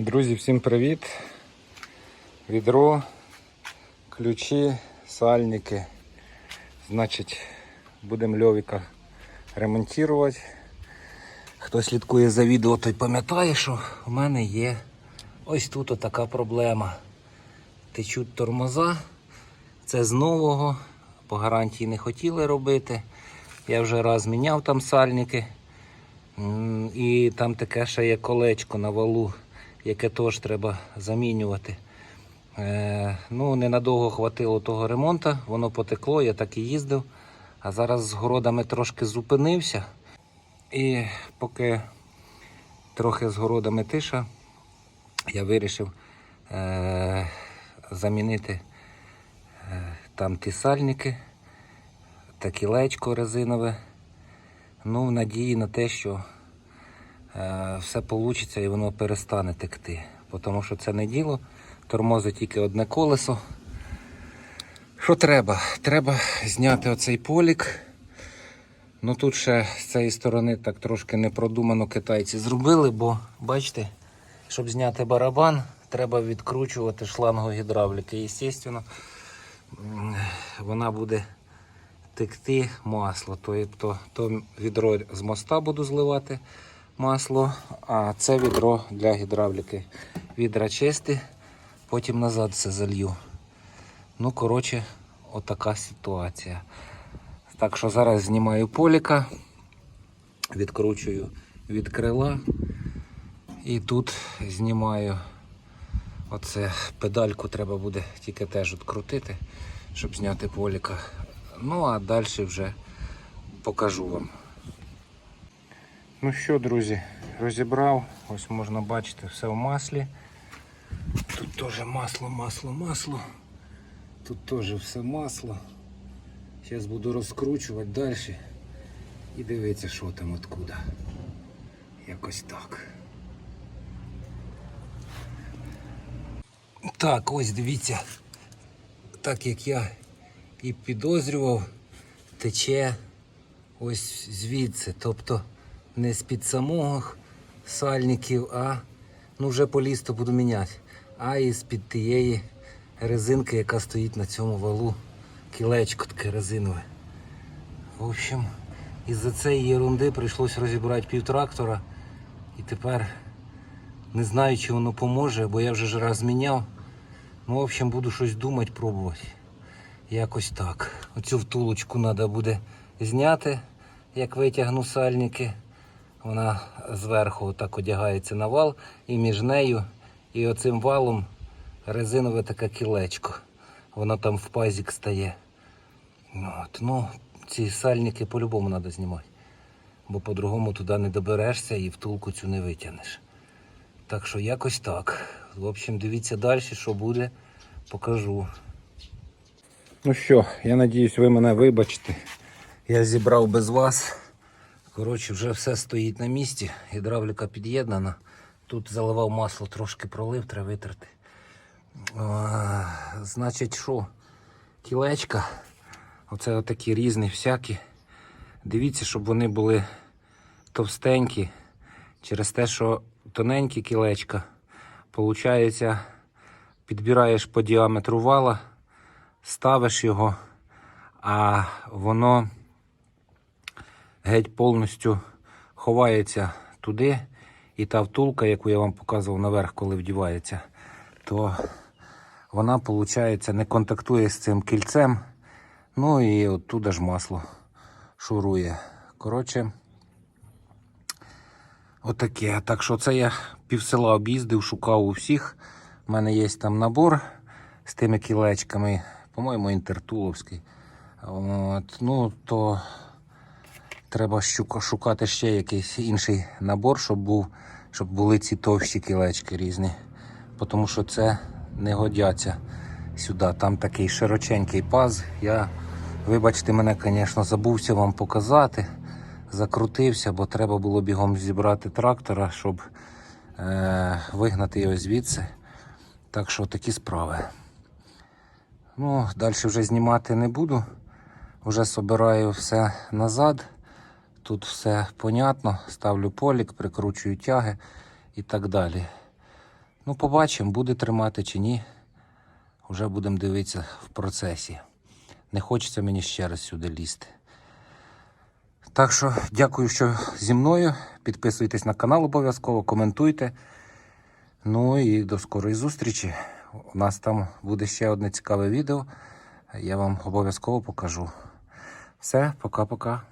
Друзі, всім привіт! Відро, ключі, сальники. Значить, будемо льовіка ремонтувати. Хто слідкує за відео, той пам'ятає, що у мене є ось тут така проблема. Течуть тормоза. Це з нового. По гарантії не хотіли робити. Я вже раз міняв там сальники. І там таке ще є колечко на валу, яке теж треба замінювати. Е, ну, ненадовго хватило того ремонту, воно потекло, я так і їздив. А зараз з городами трошки зупинився. І поки трохи з городами тиша, я вирішив е, замінити е, там ті сальники та кілечко резинове. Ну, в надії на те, що все вийде і воно перестане текти. Тому що це не діло. Тормозить тільки одне колесо. Що треба? Треба зняти оцей полік. Ну тут ще з цієї сторони так трошки непродумано китайці зробили, бо бачите, щоб зняти барабан, треба відкручувати шлангу гідравліки. І, звісно, вона буде текти масло. Тобто то відро з моста буду зливати масло, а це відро для гідравліки. Відра чисти, потім назад все залью. Ну, коротше, отака ситуація. Так що зараз знімаю поліка, відкручую від крила і тут знімаю оце педальку треба буде тільки теж відкрутити, щоб зняти поліка. Ну а далі вже покажу вам. Ну що, друзі, розібрав. Ось можна бачити все в маслі. Тут теж масло, масло, масло. Тут теж все масло. Зараз буду розкручувати далі і дивитися, що там откуда. Якось так. Так, ось дивіться. Так як я і підозрював, тече ось звідси. Тобто не з-під самого сальників, а ну вже по лісту буду міняти, а із під тієї резинки, яка стоїть на цьому валу. Кілечко таке резинове. В общем, із-за цієї ерунди прийшлось розібрати пів трактора. І тепер не знаю, чи воно поможе, бо я вже ж раз міняв. Ну, в общем, буду щось думати, пробувати. Якось так. Оцю втулочку треба буде зняти, як витягну сальники. Вона зверху отак одягається на вал і між нею і оцим валом резинове таке кілечко. Воно там в пазік стає. От, ну, ці сальники по-любому треба знімати. Бо по-другому туди не доберешся і втулку цю не витягнеш. Так що якось так. В общем, дивіться далі, що буде, покажу. Ну що, я надіюсь, ви мене вибачите. Я зібрав без вас. Коротше, вже все стоїть на місці. Гідравліка під'єднана. Тут заливав масло, трошки пролив, треба витерти. А, значить, що? Кілечка. Оце отакі різні всякі. Дивіться, щоб вони були товстенькі. Через те, що тоненькі кілечка. Получається, підбираєш по діаметру вала, ставиш його, а воно геть повністю ховається туди. І та втулка, яку я вам показував наверх, коли вдівається, то вона, виходить, не контактує з цим кільцем. Ну і оттуда ж масло шурує. Коротше, отаке. Так що це я півсела об'їздив, шукав у всіх. У мене є там набор з тими кілечками, по-моєму, інтертуловський. От, ну, то треба шукати ще якийсь інший набор, щоб був, щоб були ці товщі кілечки різні. Тому що це не годяться сюди. Там такий широченький паз. Я, вибачте, мене, звісно, забувся вам показати. Закрутився, бо треба було бігом зібрати трактора, щоб е, вигнати його звідси. Так що такі справи. Ну, далі вже знімати не буду. Вже собираю все назад. Тут все понятно. Ставлю полік, прикручую тяги і так далі. Ну, побачимо, буде тримати чи ні. Вже будемо дивитися в процесі. Не хочеться мені ще раз сюди лізти. Так що дякую, що зі мною. Підписуйтесь на канал обов'язково, коментуйте. Ну і до скорої зустрічі. У нас там буде ще одне цікаве відео. Я вам обов'язково покажу. Все, пока-пока.